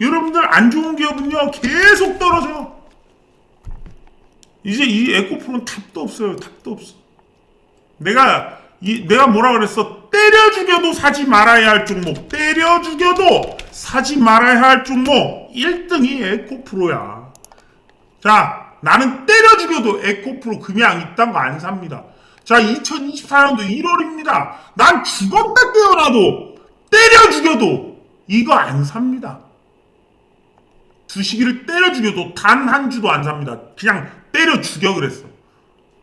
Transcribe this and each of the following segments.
여러분들 안 좋은 기업은요 계속 떨어져. 이제 이 에코프로는 답도 없어요. 답도 없어. 내가 이 내가 뭐라 그랬어? 때려 죽여도 사지 말아야 할 종목. 때려 죽여도 사지 말아야 할 종목 1등이 에코프로야. 자, 나는 때려 죽여도 에코프로 그냥 이딴 거 안 삽니다. 자, 2024년도 1월입니다. 난 죽었다 깨어나도 때려 죽여도 이거 안 삽니다. 주식을 때려 죽여도 단 한 주도 안 삽니다. 그냥 때려 죽여 그랬어.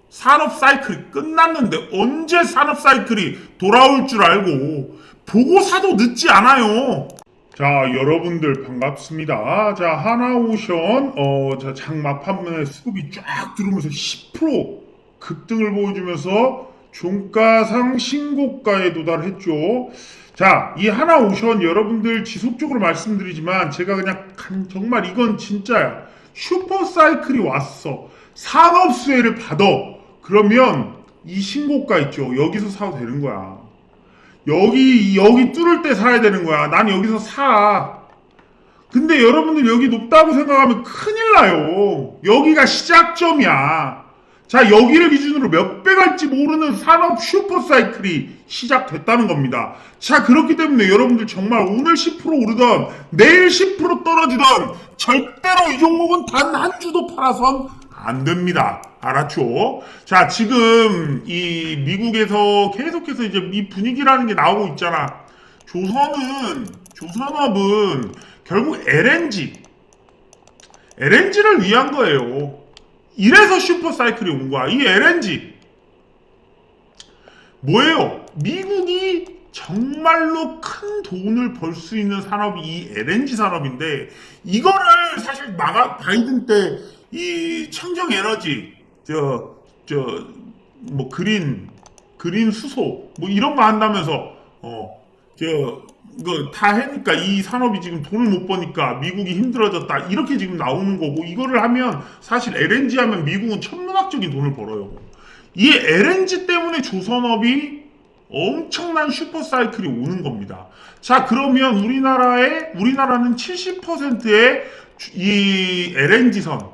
산업 사이클이 끝났는데 언제 산업 사이클이 돌아올 줄 알고 보고 사도 늦지 않아요. 자, 여러분들 반갑습니다. 자, 하나오션 어, 자, 장마판문에 수급이 쫙 들어오면서 10% 급등을 보여주면서 종가상 신고가에 도달했죠. 자, 이 하나 오션 여러분들 지속적으로 말씀드리지만 제가 그냥 간- 정말 이건 진짜야. 슈퍼 사이클이 왔어. 산업 수혜를 받아. 그러면 이 신고가 있죠. 여기서 사도 되는 거야. 여기 여기 뚫을 때 사야 되는 거야. 난 여기서 사. 근데 여러분들 여기 높다고 생각하면 큰일 나요. 여기가 시작점이야. 자, 여기를 기준으로 몇 배 갈지 모르는 산업 슈퍼 사이클이 시작됐다는 겁니다. 자, 그렇기 때문에 여러분들 정말 오늘 10% 오르던 내일 10% 떨어지던 절대로 이 종목은 단 한 주도 팔아선 안 됩니다. 알았죠? 자, 지금 이 미국에서 계속해서 이제 이 분위기라는 게 나오고 있잖아. 조선은, 조선업은 결국 LNG, LNG를 위한 거예요. 이래서 슈퍼 사이클이 온 거야. 이 LNG. 뭐예요? 미국이 정말로 큰 돈을 벌 수 있는 산업이 이 LNG 산업인데 이거를 사실 마가 바이든 때 이 청정 에너지 저 저 뭐 그린 그린 수소 뭐 이런 거 한다면서 어저 이거 다 해니까 이 산업이 지금 돈을 못 버니까 미국이 힘들어졌다 이렇게 지금 나오는 거고 이거를 하면 사실 LNG 하면 미국은 천문학적인 돈을 벌어요. 이 LNG 때문에 조선업이 엄청난 슈퍼 사이클이 오는 겁니다. 자, 그러면 우리나라의 우리나라는 70%의 이 LNG선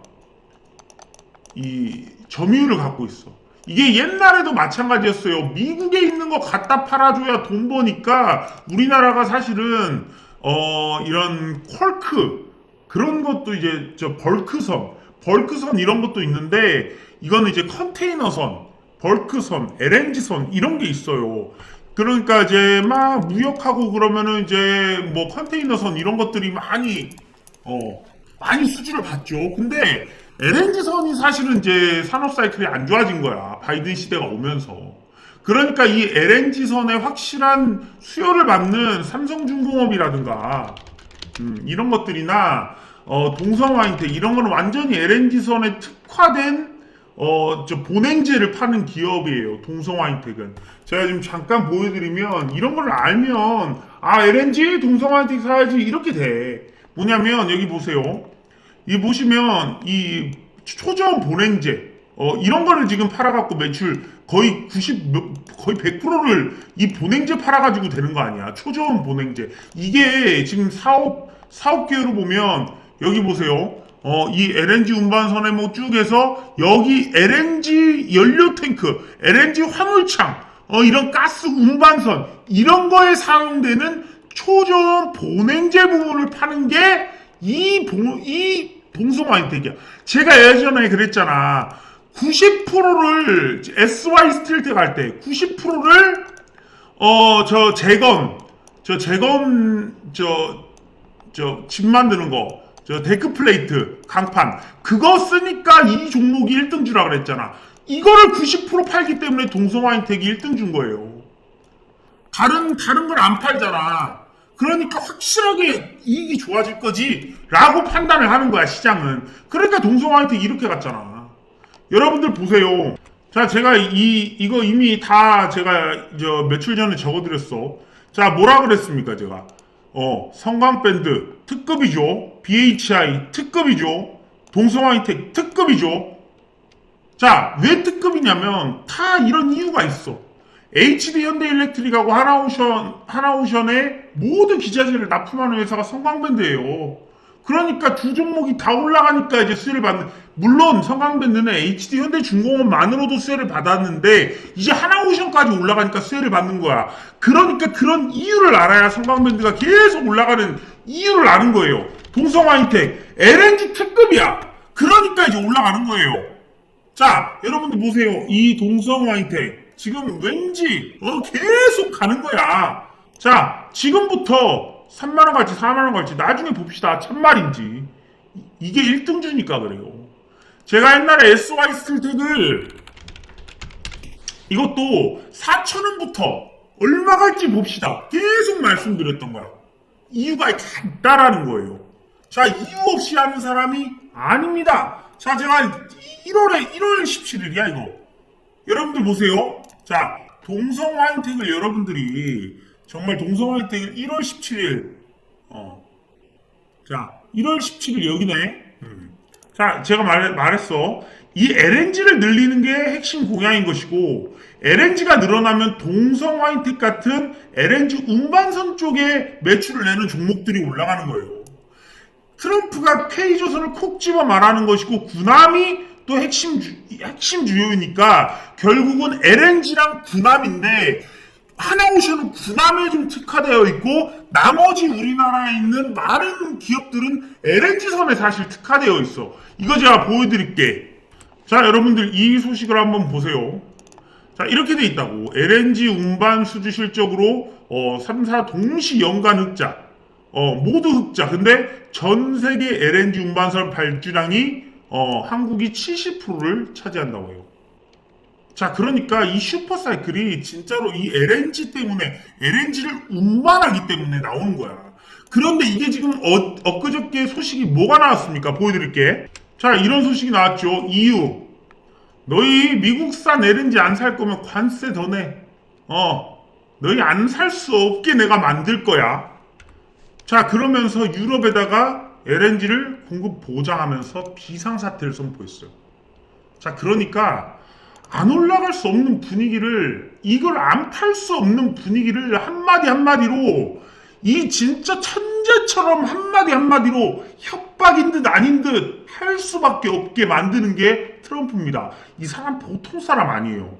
이 점유율을 갖고 있어. 이게 옛날에도 마찬가지였어요. 미국에 있는 거 갖다 팔아줘야 돈 버니까 우리나라가 사실은 어 이런 퀄크 그런 것도 이제 저 벌크선, 벌크선 이런 것도 있는데 이거는 이제 컨테이너선, 벌크선, LNG선 이런 게 있어요. 그러니까 이제 막 무역하고 그러면은 이제 뭐 컨테이너선 이런 것들이 많이 어 많이 수주를 받죠. 근데 LNG선이 사실은 이제 산업 사이클이 안 좋아진 거야. 바이든 시대가 오면서. 그러니까 이 LNG선에 확실한 수요를 받는 삼성중공업이라든가 음, 이런 것들이나 어, 동성화인텍 이런 거는 완전히 LNG선에 특화된 어, 저 본행제를 파는 기업이에요. 동성화인텍은. 제가 지금 잠깐 보여드리면 이런 걸 알면 아 LNG 동성화인텍 사야지 이렇게 돼. 뭐냐면 여기 보세요. 이 보시면 이 초저온 본행제 어, 이런 거를 지금 팔아갖고 매출 거의 90 몇- 거의 100%를 이 본행제 팔아가지고 되는 거 아니야? 초저온 본행제. 이게 지금 사업 사업 기회로 보면 여기 보세요. 어, 이 LNG 운반선에 뭐쭉 해서 여기 LNG 연료 탱크 LNG 화물창 어, 이런 가스 운반선 이런 거에 사용되는 초저온 본행제 부분을 파는 게이이 동성화인텍이야. 제가 예전에 그랬잖아. 90%를 SY 스틸트 갈때 90%를 어 저 재검 저 재검 저저 집 만드는 거 저 데크 플레이트 강판 그거 쓰니까 이 종목이 1등 주라 그랬잖아. 이거를 90% 팔기 때문에 동성화인텍이 1등 준 거예요. 다른 다른 걸 안 팔잖아. 그러니까 확실하게 이익이 좋아질 거지라고 판단을 하는 거야 시장은. 그러니까 동성화한테 이렇게 갔잖아. 여러분들 보세요. 자 제가 이 이거 이미 다 제가 저 며칠 전에 적어드렸어. 자 뭐라 그랬습니까 제가? 어 성광 밴드 특급이죠. BHI 특급이죠. 동성화이텍 특급이죠. 자, 왜 특급이냐면 다 이런 이유가 있어. HD 현대 일렉트릭하고 하나오션, 하나오션의 모든 기자재를 납품하는 회사가 성광밴드예요. 그러니까 두 종목이 다 올라가니까 이제 수혜를 받는 물론 성강밴드는 HD 현대 중공업만으로도 수혜를 받았는데 이제 하나오션까지 올라가니까 수혜를 받는 거야. 그러니까 그런 이유를 알아야 성강밴드가 계속 올라가는 이유를 아는 거예요. 동성화이텍 LNG 특급이야. 그러니까 이제 올라가는 거예요. 자, 여러분들 보세요. 이 동성화이텍 지금 왠지 어, 계속 가는 거야. 자, 지금부터 3만 원 갈지 4만 원 갈지 나중에 봅시다. 참말인지. 이- 이게 1등 주니까 그래요. 제가 옛날에 SY 스틸텍을 이것도 4,000원부터 얼마 갈지 봅시다. 계속 말씀드렸던 거야. 이유가 있다라는 거예요. 자, 이유 없이 하는 사람이 아닙니다. 자, 제가 1월에, 1월 17일이야, 이거. 여러분들 보세요. 자, 동성 화이팅을 여러분들이 정말 동성 화이팅을 1월 17일, 어. 자, 1월 17일 여기네. 음. 자, 제가 말, 말했어. 이 LNG를 늘리는 게 핵심 공약인 것이고, LNG가 늘어나면 동성 화이텍 같은 LNG 운반선 쪽에 매출을 내는 종목들이 올라가는 거예요. 트럼프가 K조선을 콕 집어 말하는 것이고, 군함이 또 핵심, 주, 핵심 주요이니까, 결국은 LNG랑 군함인데, 하나오션은 군함에 좀 특화되어 있고 나머지 우리나라에 있는 많은 기업들은 LNG선에 사실 특화되어 있어. 이거 제가 보여드릴게. 자 여러분들 이 소식을 한번 보세요. 자 이렇게 돼 있다고 LNG 운반 수주 실적으로 어, 3사 동시 연간 흑자 어, 모두 흑자 근데 전 세계 LNG 운반선 발주량이 어, 한국이 70%를 차지한다고 해요. 자, 그러니까 이 슈퍼사이클이 진짜로 이 LNG 때문에 LNG를 운반하기 때문에 나오는 거야. 그런데 이게 지금 어, 엊그저께 소식이 뭐가 나왔습니까? 보여드릴게. 자, 이런 소식이 나왔죠. EU. 너희 미국산 LNG 안 살 거면 관세 더 내. 어, 너희 안 살 수 없게 내가 만들 거야. 자, 그러면서 유럽에다가 LNG를 공급 보장하면서 비상사태를 선포했어요. 자, 그러니까 안 올라갈 수 없는 분위기를 이걸 안 팔 수 없는 분위기를 한마디 한마디로 이 진짜 천재처럼 한마디 한마디로 협박인 듯 아닌 듯 할 수밖에 없게 만드는 게 트럼프입니다. 이 사람 보통 사람 아니에요.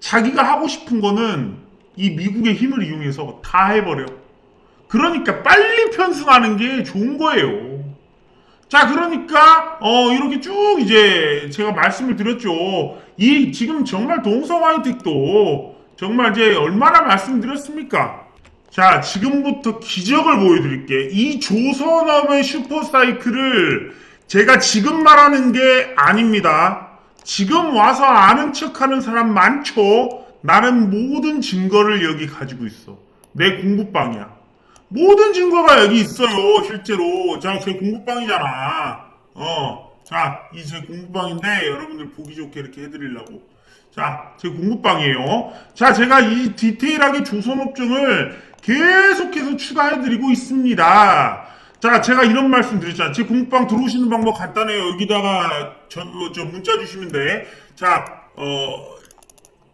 자기가 하고 싶은 거는 이 미국의 힘을 이용해서 다 해버려. 그러니까 빨리 편승하는 게 좋은 거예요. 자, 그러니까, 어, 이렇게 쭉 이제 제가 말씀을 드렸죠. 이, 지금 정말 동성 화이텍도 정말 이제 얼마나 말씀드렸습니까? 자, 지금부터 기적을 보여드릴게. 이 조선업의 슈퍼사이클을 제가 지금 말하는 게 아닙니다. 지금 와서 아는 척 하는 사람 많죠? 나는 모든 증거를 여기 가지고 있어. 내 공부방이야. 모든 증거가 여기 있어요, 실제로. 자, 제 공부방이잖아. 어. 자, 이 제 공부방인데, 여러분들 보기 좋게 이렇게 해드리려고. 자, 제 공부방이에요. 자, 제가 이 디테일하게 조선업종을 계속해서 추가해드리고 있습니다. 자, 제가 이런 말씀 드렸잖아요. 제 공부방 들어오시는 방법 간단해요. 여기다가 저, 어, 저 문자 주시면 돼. 자, 어,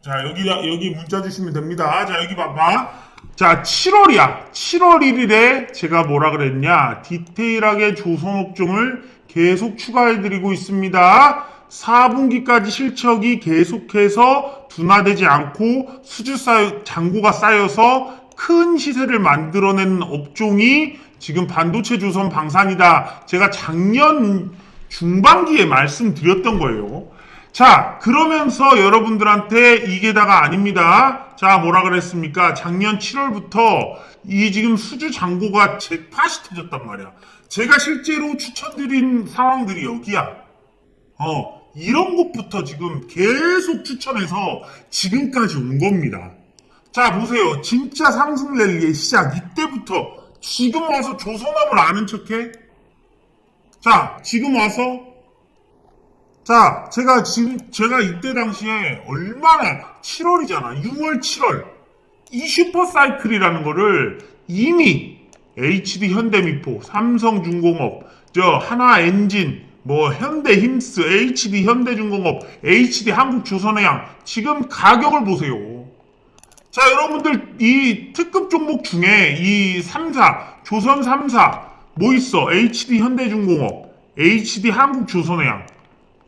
자, 여기다, 여기 문자 주시면 됩니다. 자, 여기 봐봐. 자, 7월이야. 7월 1일에 제가 뭐라 그랬냐. 디테일하게 조선업종을 계속 추가해드리고 있습니다. 4분기까지 실적이 계속해서 둔화되지 않고 수주 쌓여, 잔고가 쌓여서 큰 시세를 만들어낸 업종이 지금 반도체 조선 방산이다. 제가 작년 중반기에 말씀드렸던 거예요. 자, 그러면서 여러분들한테 이게다가 아닙니다. 자, 뭐라 그랬습니까? 작년 7월부터 이 지금 수주 잔고가 잭팟이 터졌단 말이야. 제가 실제로 추천드린 상황들이 여기야. 어, 이런 것부터 지금 계속 추천해서 지금까지 온 겁니다. 자, 보세요. 진짜 상승 랠리의 시작. 이때부터 지금 와서 조선업을 아는 척해? 자, 지금 와서 자, 제가 지금, 제가 이때 당시에 얼마나, 7월이잖아. 6월, 7월. 이 슈퍼사이클이라는 거를 이미 HD 현대미포, 삼성중공업, 저 하나 엔진, 뭐 현대 힘스, HD 현대중공업, HD 한국조선해양 지금 가격을 보세요. 자, 여러분들 이 특급 종목 중에 이 3사, 조선 3사 뭐 있어? HD 현대중공업, HD 한국조선해양,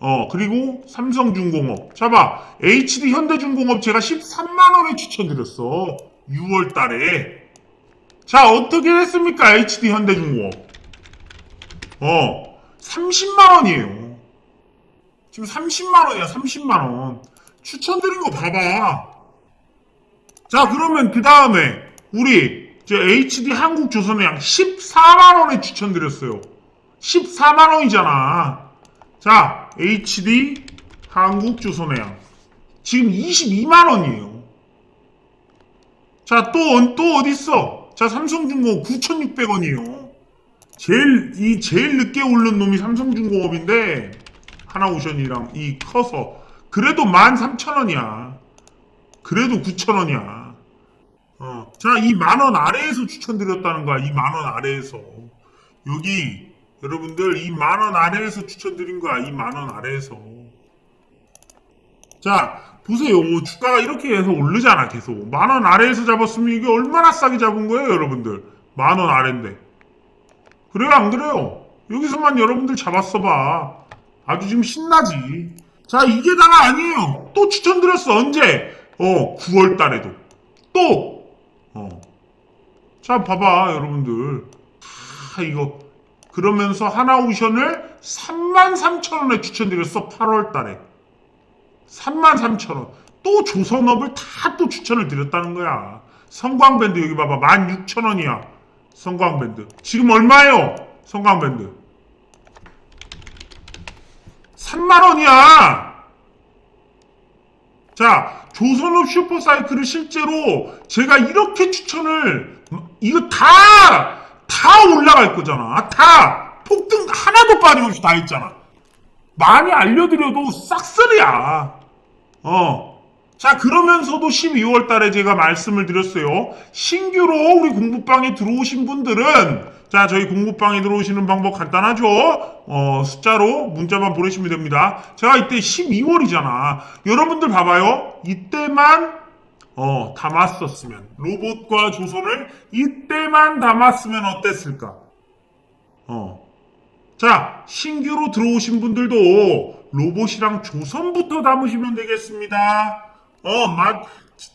어, 그리고 삼성중공업. 잡아. HD 현대중공업 제가 13만원에 추천드렸어. 6월 달에. 자, 어떻게 됐습니까? HD 현대중공업. 어, 30만원이에요. 지금 30만원이야, 30만원. 추천드린 거 봐봐. 자, 그러면 그 다음에, 우리, 저 HD 한국조선해양 14만원에 추천드렸어요. 14만원이잖아. 자, HD 한국조선해양. 지금 22만 원이에요. 자, 또, 어- 또 어딨어? 자, 삼성중공업 9,600원이에요. 제일, 이, 제일 늦게 오른 놈이 삼성중공업인데, 하나오션이랑 이 커서. 그래도 13,000원이야. 그래도 9,000원이야. 어. 자, 이 만 원 아래에서 추천드렸다는 거야. 이 만 원 아래에서. 여기, 여러분들, 이 만 원 아래에서 추천드린 거야. 이 만 원 아래에서. 자, 보세요. 주가가 이렇게 해서 오르잖아, 계속. 만 원 아래에서 잡았으면 이게 얼마나 싸게 잡은 거예요, 여러분들. 만 원 아래인데. 그래요, 안 그래요? 여기서만 여러분들 잡았어 봐. 아주 지금 신나지. 자, 이게 다가 아니에요. 또 추천드렸어. 언제? 어, 9월 달에도. 또! 어. 자, 봐봐, 여러분들. 다 이거. 그러면서 하나오션을 33,000원에 추천드렸어, 8월 달에. 33,000원. 또 조선업을 다 또 추천을 드렸다는 거야. 성광밴드 여기 봐봐. 16,000원이야. 성광밴드. 지금 얼마예요? 성광밴드. 3만원이야! 자, 조선업 슈퍼사이클을 실제로 제가 이렇게 추천을, 이거 다, 다 올라갈 거잖아. 다! 폭등 하나도 빠짐없이 다 했잖아. 많이 알려드려도 싹쓸이야. 어. 자, 그러면서도 12월 달에 제가 말씀을 드렸어요. 신규로 우리 공부방에 들어오신 분들은, 자, 저희 공부방에 들어오시는 방법 간단하죠? 어, 숫자로 문자만 보내시면 됩니다. 제가 이때 12월이잖아. 여러분들 봐봐요. 이때만, 어, 담았었으면. 로봇과 조선을 이때만 담았으면 어땠을까? 어. 자, 신규로 들어오신 분들도 로봇이랑 조선부터 담으시면 되겠습니다. 어, 막,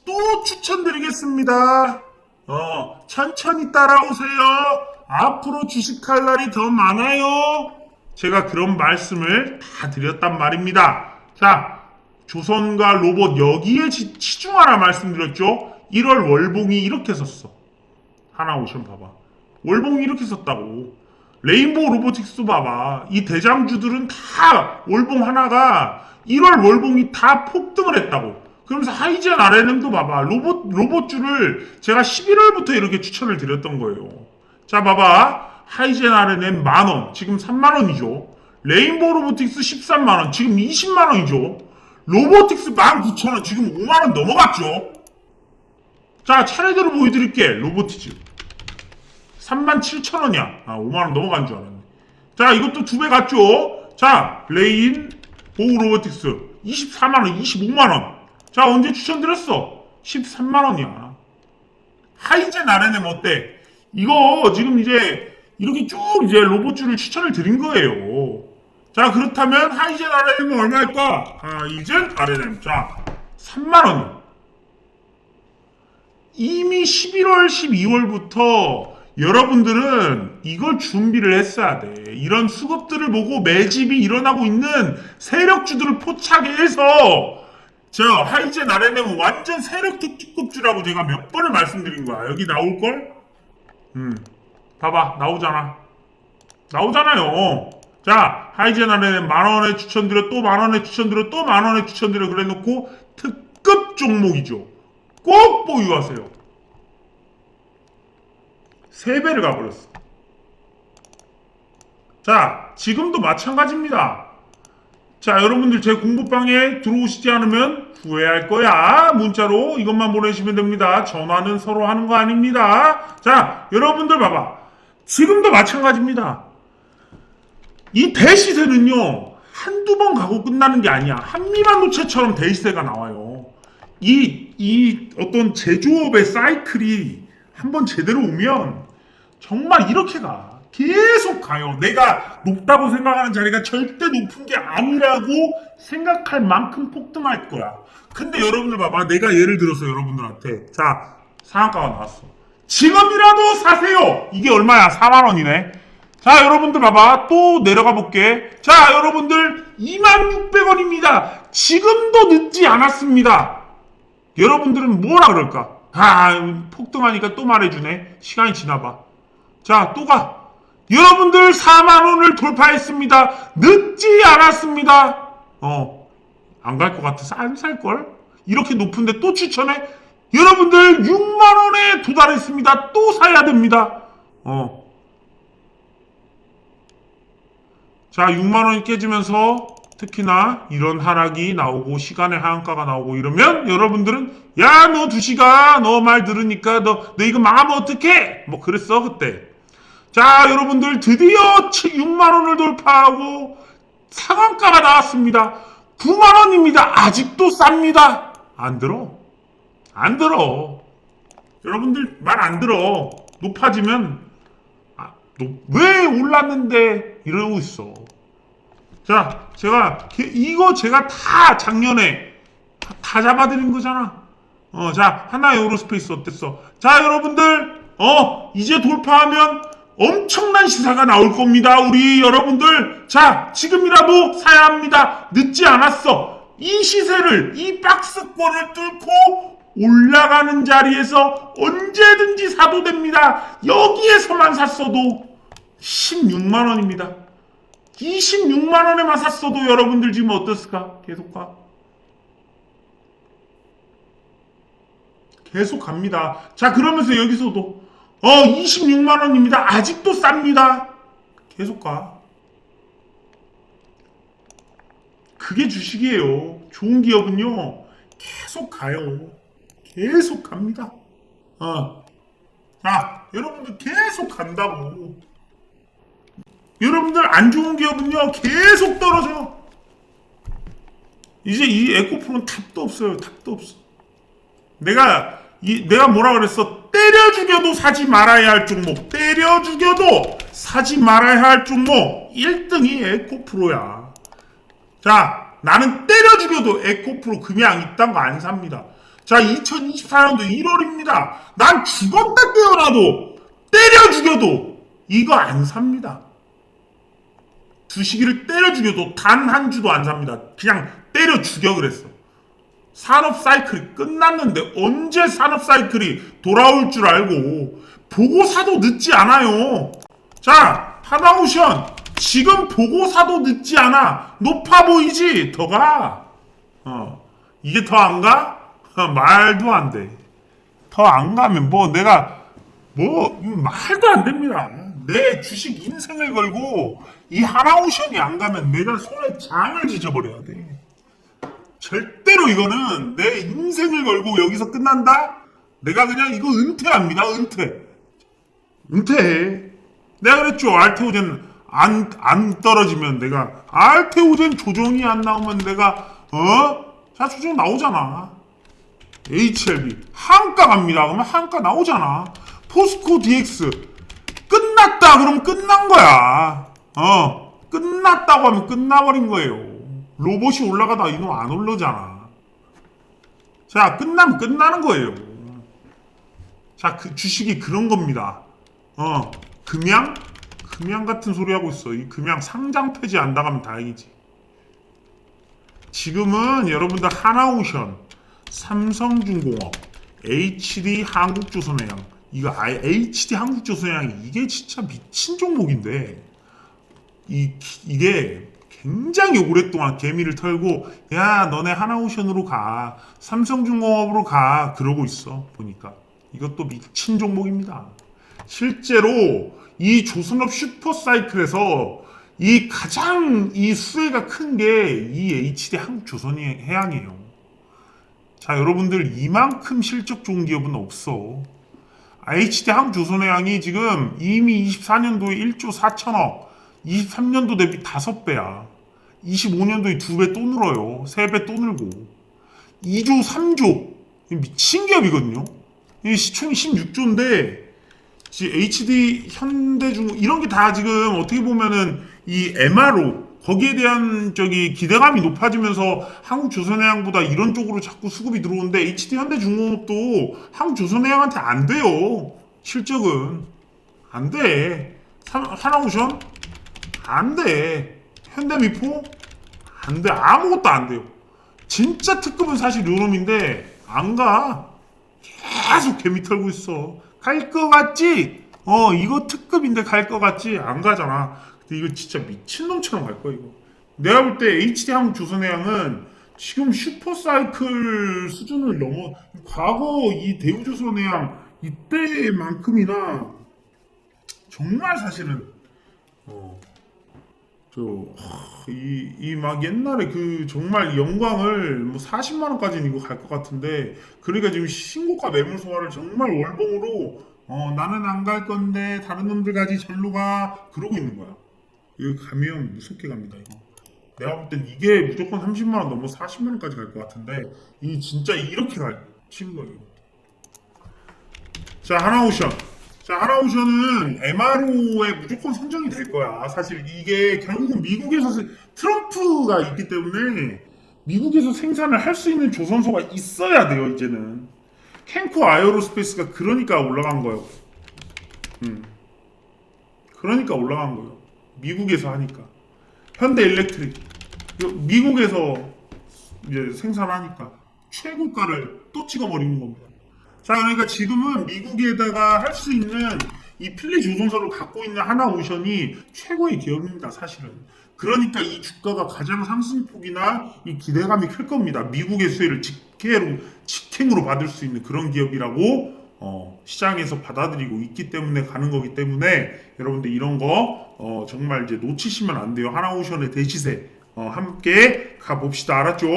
또 추천드리겠습니다. 어, 천천히 따라오세요. 앞으로 주식할 날이 더 많아요. 제가 그런 말씀을 다 드렸단 말입니다. 자, 조선과 로봇 여기에 지- 치중하라 말씀드렸죠? 1월 월봉이 이렇게 썼어. 하나 오션 봐봐. 월봉이 이렇게 썼다고. 레인보우 로보틱스 봐봐. 이 대장주들은 다 월봉 하나가 1월 월봉이 다 폭등을 했다고. 그러면서 하이젠 RNM도 봐봐. 로봇, 로봇주를 제가 11월부터 이렇게 추천을 드렸던 거예요. 자, 봐봐. 하이젠 RNM 만원. 지금 3만원이죠. 레인보우 로보틱스 13만원. 지금 20만원이죠. 로보틱스 19,000원. 지금 5만원 넘어갔죠. 자, 차례대로 보여드릴게. 로보티즈. 37,000원이야. 아, 5만원 넘어간 줄 알았네. 자, 이것도 두 배 갔죠? 자, 레인, 보우 로보틱스. 24만원, 25만원. 자, 언제 추천드렸어? 13만원이야. 하이젠 RNM 어때? 이거 지금 이제 이렇게 쭉 이제 로봇주를 추천을 드린 거예요. 자, 그렇다면 하이젠 RNM은 얼마일까? 하이젠 RNM. 자, 3만원. 이미 11월, 12월부터 여러분들은 이걸 준비를 했어야 돼. 이런 수급들을 보고 매집이 일어나고 있는 세력주들을 포착해서 저 하이젠 RNM은 완전 세력 특급주라고 제가 몇 번을 말씀드린 거야. 여기 나올걸? 음, 봐봐. 나오잖아. 나오잖아요. 자, 하이젠 RNM 만원에 추천드려, 또 만원에 추천드려, 또 만원에 추천드려 그래 놓고 특급 종목이죠. 꼭 보유하세요. 세 배를 가버렸어. 자, 지금도 마찬가지입니다. 자, 여러분들 제 공부방에 들어오시지 않으면 후회할 거야. 문자로 이것만 보내시면 됩니다. 전화는 서로 하는 거 아닙니다. 자, 여러분들 봐봐. 지금도 마찬가지입니다. 이 대시세는요, 한두 번 가고 끝나는 게 아니야. 한미반도체처럼 대시세가 나와요. 이, 이 어떤 제조업의 사이클이 한번 제대로 오면 정말 이렇게 가. 계속 가요. 내가 높다고 생각하는 자리가 절대 높은 게 아니라고 생각할 만큼 폭등할 거야. 근데 여러분들 봐봐. 내가 예를 들어서 여러분들한테 자 상한가가 나왔어. 지금이라도 사세요. 이게 얼마야? 4만 원이네. 자 여러분들 봐봐. 또 내려가 볼게. 자 여러분들 2600원입니다. 지금도 늦지 않았습니다. 여러분들은 뭐라 그럴까? 아, 폭등하니까 또 말해주네. 시간이 지나봐. 자, 또 가. 여러분들 4만원을 돌파했습니다. 늦지 않았습니다. 어, 안 갈 것 같아서 안 살걸? 이렇게 높은데 또 추천해? 여러분들 6만원에 도달했습니다. 또 사야 됩니다. 어. 자, 6만원이 깨지면서 특히나 이런 하락이 나오고 시간의 하한가가 나오고 이러면 여러분들은 야너 두시가 너말 들으니까 너, 너 이거 망하면 어떡해? 뭐 그랬어 그때. 자 여러분들 드디어 6만원을 돌파하고 상한가가 나왔습니다. 9만원입니다. 아직도 쌉니다. 안 들어. 안 들어. 여러분들 말 안 들어. 높아지면 왜 올랐는데 이러고 있어 자, 제가 게- 이거 제가 다 작년에 다, 다 잡아드린 거잖아. 어, 자, 하나 에어로스페이스 어땠어? 자, 여러분들, 어, 이제 돌파하면 엄청난 시사가 나올 겁니다. 우리 여러분들, 자, 지금이라도 사야 합니다. 늦지 않았어. 이 시세를, 이 박스권을 뚫고 올라가는 자리에서 언제든지 사도 됩니다. 여기에서만 샀어도 16만 원입니다. 26만 원에만 샀어도 여러분들 지금 어떻을까? 계속 가. 계속 갑니다. 자, 그러면서 여기서도 어, 26만 원입니다. 아직도 쌉니다. 계속 가. 그게 주식이에요. 좋은 기업은요. 계속 가요. 계속 갑니다. 어. 자, 여러분들 계속 간다고. 여러분들 안 좋은 기업은요 계속 떨어져. 이제 이 에코프로는 탑도 없어요. 탑도 없어. 내가 이 내가 뭐라 그랬어? 때려 죽여도 사지 말아야 할 종목. 때려 죽여도 사지 말아야 할 종목. 1등이 에코프로야. 자, 나는 때려 죽여도 에코프로 금양 이딴 거 안 삽니다. 자, 2024년도 1월입니다. 난 죽었다 깨어나도 때려 죽여도 이거 안 삽니다. 주식이를 때려 죽여도 단 한 주도 안 삽니다. 그냥 때려 죽여 그랬어. 산업 사이클이 끝났는데 언제 산업 사이클이 돌아올 줄 알고 보고 사도 늦지 않아요. 자, 하나오션 지금 보고 사도 늦지 않아. 높아 보이지? 더 가. 어. 이게 더 안 가? 어, 말도 안 돼. 더 안 가면 뭐 내가 뭐 말도 안 됩니다. 내 주식 인생을 걸고 이 하나오션이 안 가면 내가 손에 장을 지져버려야 돼. 절대로 이거는 내 인생을 걸고 여기서 끝난다? 내가 그냥 이거 은퇴합니다. 은퇴. 은퇴해. 내가 그랬죠. 알테오젠 안, 안 떨어지면 내가 알테오젠 조정이 안 나오면 내가 어? 자 조정 나오잖아. HLB 한가 갑니다. 그러면 한가 나오잖아. 포스코 DX 끝났다. 그럼 끝난 거야. 어 끝났다고 하면 끝나버린 거예요. 로봇이 올라가다 이놈 안 올라잖아. 자 끝나면 끝나는 거예요. 자 그 주식이 그런 겁니다. 어 금양 금양 같은 소리 하고 있어. 이 금양 상장 폐지 안 당하면 다행이지. 지금은 여러분들 하나오션, 삼성중공업, HD 한국조선해양 이거 아 HD 한국조선해양이 이게 진짜 미친 종목인데 이 이게 굉장히 오랫동안 개미를 털고 야 너네 하나오션으로 가 삼성중공업으로 가 그러고 있어 보니까 이것도 미친 종목입니다. 실제로 이 조선업 슈퍼사이클에서 이 가장 이 수혜가 큰 게 이 HD 한국조선해양이에요. 자, 여러분들 이만큼 실적 좋은 기업은 없어. HD 한국조선해양이 지금 이미 24년도에 1조 4천억, 23년도 대비 5배야. 25년도에 2배 또 늘어요. 3배 또 늘고. 2조 3조. 미친 기업이거든요. 이 시총이 16조인데 지- HD 현대중 이런 게 다 지금 어떻게 보면은 이 MRO 거기에 대한 저기 기대감이 높아지면서 한국 조선해양보다 이런 쪽으로 자꾸 수급이 들어오는데 HD 현대중공업도 한국 조선해양한테 안 돼요. 실적은 안 돼. 산- 하나오션 안 돼. 현대미포 안 돼. 아무것도 안 돼요. 진짜 특급은 사실 요놈인데 안 가. 계속 개미 털고 있어. 갈거 같지? 어, 이거 특급인데 갈거 같지? 안 가잖아. 근데 이거 진짜 미친놈처럼 갈 거야, 이거. 내가 볼 때 HD 한국 조선해양은 지금 슈퍼사이클 수준을 넘어, 과거 이 대우조선해양 이때만큼이나 정말 사실은, 어, 저, 이, 이막 옛날에 그 정말 영광을 뭐 40만 원까지는 이거 갈 것 같은데, 그러니까 지금 신고가 매물 소화를 정말 월봉으로, 어, 나는 안 갈 건데, 다른 놈들 가지 절로 가, 그러고 있는 거야. 이거 가면 무섭게 갑니다, 이거. 내가 볼 땐 이게 무조건 30만 원 넘어 40만 원까지 갈 것 같은데, 이 진짜 이렇게 갈, 치는 거예요. 자, 하나오션. 자, 하나오션은 MRO에 무조건 선정이 될 거야. 사실 이게 결국은 미국에서 세- 트럼프가 있기 때문에 미국에서 생산을 할 수 있는 조선소가 있어야 돼요, 이제는. 캔코 아이오로스페이스가 그러니까 올라간 거예요. 음. 그러니까 올라간 거예요. 미국에서 하니까. 현대 일렉트릭. 미국에서 이제 생산하니까 최고가를 또 찍어버리는 겁니다. 자, 그러니까 지금은 미국에다가 할 수 있는 이 필리 조선소를 갖고 있는 하나오션이 최고의 기업입니다, 사실은. 그러니까 이 주가가 가장 상승폭이나 이 기대감이 클 겁니다. 미국의 수혜를 직계로, 직행으로 받을 수 있는 그런 기업이라고 어, 시장에서 받아들이고 있기 때문에 가는 거기 때문에 여러분들 이런 거 어, 정말 이제 놓치시면 안 돼요. 하나오션의 대시세 어, 함께 가봅시다. 알았죠?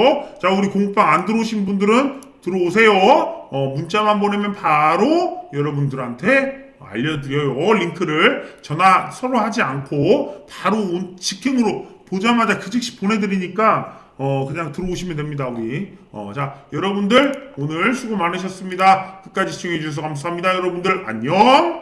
자, 우리 공방 안 들어오신 분들은 들어오세요. 어, 문자만 보내면 바로 여러분들한테 알려드려요. 링크를 전화 서로 하지 않고 바로 온- 직행으로 보자마자 그 즉시 보내드리니까 어, 그냥 들어오시면 됩니다. 우리. 어, 자, 여러분들 오늘 수고 많으셨습니다. 끝까지 시청해주셔서 감사합니다. 여러분들 안녕!